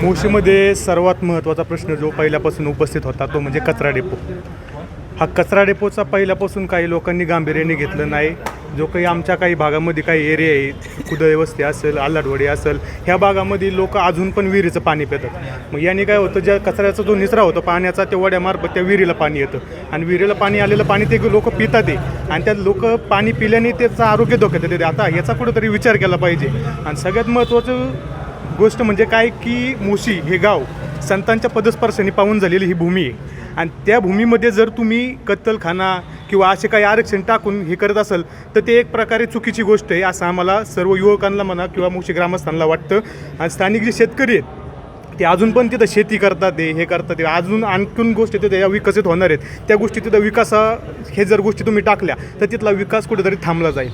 मोशीमध्ये सर्वात महत्त्वाचा प्रश्न जो पहिल्यापासून उपस्थित होता तो म्हणजे कचरा डेपो. हा कचरा डेपोचा पहिल्यापासून काही लोकांनी गांभीर्याने घेतलं नाही. जो काही आमच्या काही भागामध्ये काही एरिया आहे कुदळवस्ती असेल आल्हाडवाडी असेल ह्या भागामध्ये लोक अजून पण विहिरीचं पाणी पितात. मग याने काय होतं ज्या कचऱ्याचा जो निचरा होतो पाण्याचा त्या वड्यामार्फत त्या विहिरीला पाणी येतं. आणि विहिरीला पाणी आलेलं पाणी ते लोक पितात ते. आणि त्या लोक पाणी पिल्याने त्याचं आरोग्य धोक्यात येते. आता याचा कुठंतरी विचार केला पाहिजे. आणि सगळ्यात महत्त्वाचं गोष्ट म्हणजे काय की मोशी हे गाव संतांच्या पदस्पर्शाने पाहून झालेली ही भूमी आहे. आणि त्या भूमीमध्ये जर तुम्ही कत्तलखाना किंवा असे काही आरक्षण टाकून हे करत असाल तर ते एक प्रकारे चुकीची गोष्ट आहे असं आम्हाला सर्व युवकांना म्हणा किंवा मुशी ग्रामस्थांना वाटतं. आणि स्थानिक जे शेतकरी आहेत ते अजून पण तिथं शेती करतात ते हे करतात ते. अजून आणखीन गोष्टी तिथे या विकसित होणार आहेत. त्या गोष्टी तिथं विकासा हे जर गोष्टी तुम्ही टाकल्या तर तिथला विकास कुठेतरी थांबला जाईल.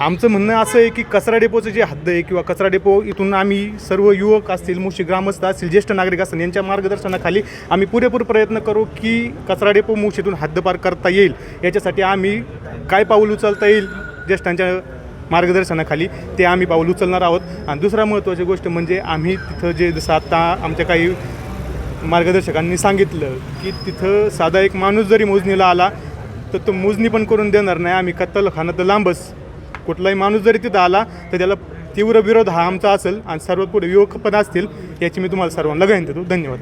आमचं म्हणणं असं आहे की कचरा डेपोचं जे हद्द आहे किंवा कचरा डेपो इथून आम्ही सर्व युवक असतील मुशी ग्रामस्थ असतील ज्येष्ठ नागरिक असतील यांच्या मार्गदर्शनाखाली आम्ही पुरेपूर प्रयत्न करू की कचरा डेपो मुशीतून हद्दपार करता येईल. याच्यासाठी आम्ही काय पाऊल उचलता येईल ज्येष्ठांच्या मार्गदर्शनाखाली ते आम्ही पाऊल उचलणार आहोत. आणि दुसरा महत्त्वाची गोष्ट म्हणजे आम्ही तिथं जे जसं आत्ता आमच्या काही मार्गदर्शकांनी सांगितलं की तिथं साधा एक माणूस जरी मोजणीला आला तर तो मोजणी पण करून देणार नाही. आम्ही कत्तलखाना तर लांबच कुठलाही माणूस जरी तिथं आला तर त्याला तीव्र विरोध हा आमचा असेल आणि सर्वात पुढे युवक असतील याची मी तुम्हाला सर्वांना गणन देतो धन्यवाद.